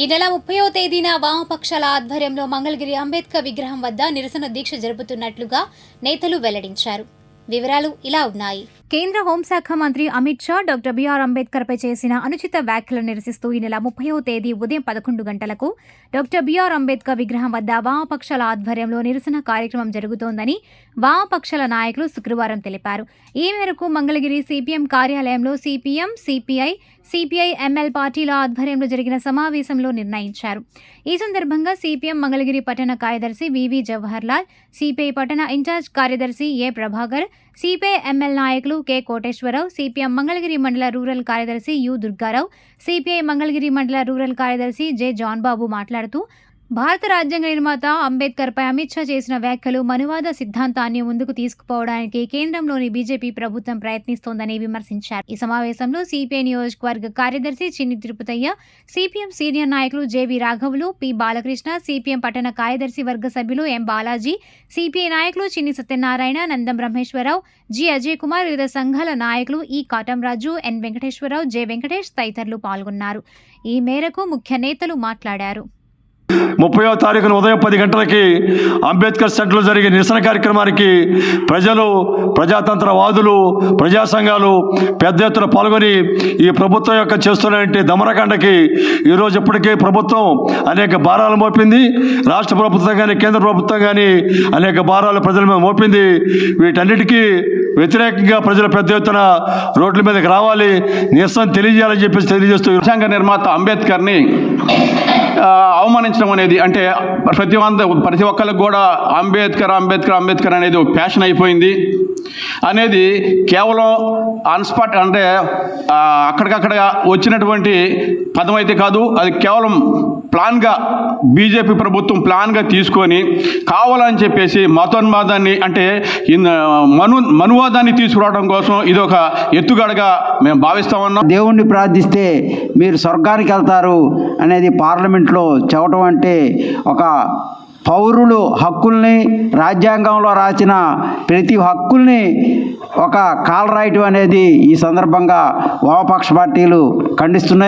ఈ నెల ముప్పయో తేదీన వామపక్షాల ఆధ్వర్యంలో మంగళగిరి అంబేద్కర్ విగ్రహం వద్ద నిరసన దీక్ష జరుపుతున్నట్లుగా నేతలు వెల్లడించారు. వివరాలు ఇలా ఉన్నాయి. కేంద్ర హోంశాఖ మంత్రి అమిత్ షా డాక్టర్ బిఆర్ అంబేద్కర్పై చేసిన అనుచిత వ్యాఖ్యలు నిరసిస్తూ ఈ నెల ముప్పైవ తేదీ ఉదయం పదకొండు గంటలకు డాక్టర్ బిఆర్ అంబేద్కర్ విగ్రహం వద్ద వామపక్షాల ఆధ్వర్యంలో నిరసన కార్యక్రమం జరుగుతోందని వామపక్షాల నాయకులు శుక్రవారం తెలిపారు. ఈ మేరకు మంగళగిరి సిపిఎం కార్యాలయంలో సిపిఎం సిపిఐ సిపిఐ ఎంఎల్ పార్టీల ఆధ్వర్యంలో జరిగిన సమావేశంలో నిర్ణయించారు. ఈ సందర్భంగా సిపిఎం మంగళగిరి పట్టణ కార్యదర్శి వివి జవహర్లాల్ సిపిఐ పట్టణ ఇన్ఛార్జ్ కార్యదర్శి ఏ ప్రభాకర్ సిపిఐ ఎంఎల్ నాయకులు కె కోటేశ్వరరావు సిపిఎం మంగళగిరి మండల రూరల్ కార్యదర్శి యు దుర్గారావు సిపిఐ మంగళగిరి మండల రూరల్ కార్యదర్శి జె జాన్ బాబు మాట్లాడుతూ భారత రాజ్యాంగ నిర్మాత అంబేద్కర్ పై అమిత్ షా చేసిన వ్యాఖ్యలు మనువాద సిద్ధాంతాన్ని ముందుకు తీసుకుపోవడానికి కేంద్రంలోని బీజేపీ ప్రభుత్వం ప్రయత్నిస్తోందని విమర్శించారు. ఈ సమావేశంలో సిపిఐ నియోజకవర్గ కార్యదర్శి చిన్ని తిరుపతయ్య సిపిఎం సీనియర్ నాయకులు జేవి రాఘవులు పి బాలకృష్ణ సిపిఎం పట్టణ కార్యదర్శి వర్గ సభ్యులు ఎం బాలాజీ సిపిఐ నాయకులు చిన్ని సత్యనారాయణ నందం బ్రహ్మేశ్వరరావు జి అజయ్ కుమార్ వివిధ సంఘాల నాయకులు ఈ కాటంరాజు ఎన్ వెంకటేశ్వరరావు జె వెంకటేష్ తదితరులు పాల్గొన్నారు. ఈ మేరకు ముఖ్య నేతలు మాట్లాడారు. ముప్పైవ తారీఖున ఉదయం పది గంటలకి అంబేద్కర్ సెంటర్లో జరిగే నిరసన కార్యక్రమానికి ప్రజలు ప్రజాతంత్ర వాదులు ప్రజా సంఘాలు పెద్ద ఎత్తున పాల్గొని ఈ ప్రభుత్వం యొక్క చేస్తున్నటువంటి దమనకాండకి ఈరోజు ఇప్పటికే ప్రభుత్వం అనేక భారాలు మోపింది. రాష్ట్ర ప్రభుత్వం కానీ కేంద్ర ప్రభుత్వం కానీ అనేక భారాలు ప్రజల మీద మోపింది. వీటన్నిటికీ వ్యతిరేకంగా ప్రజలు పెద్ద ఎత్తున రోడ్ల మీదకి రావాలి. నిరసన తెలియజేయాలని చెప్పేసి తెలియజేస్తూ రాజ్యాంగ నిర్మాత అంబేద్కర్ని అవమానించడం అనేది అంటే ప్రతి వంద ప్రతి ఒక్కరికి కూడా అంబేద్కర్ అంబేద్కర్ అంబేద్కర్ అనేది ఒక ప్యాషన్ అయిపోయింది. అనేది కేవలం అన్స్పాట్ అంటే అక్కడికక్కడ వచ్చినటువంటి పదం అయితే కాదు అది కేవలం ప్లాన్గా బీజేపీ ప్రభుత్వం ప్లాన్గా తీసుకొని కావాలని చెప్పేసి మతోన్మాదాన్ని అంటే ఇన్- మను మనువాదాన్ని తీసుకురావడం కోసం ఇది ఒక ఎత్తుగడగా మేము భావిస్తా ఉన్నాం. దేవుణ్ణి ప్రార్థిస్తే మీరు స్వర్గానికి వెళ్తారు అనేది పార్లమెంట్ పార్లమెంట్లో చెప్పడం అంటే ఒక పౌరులు హక్కుల్ని రాజ్యాంగంలో రాసిన ప్రతి హక్కుల్ని ఒక కాలరాయటం అనేది ఈ సందర్భంగా వామపక్ష పార్టీలు ఖండిస్తున్నాయి.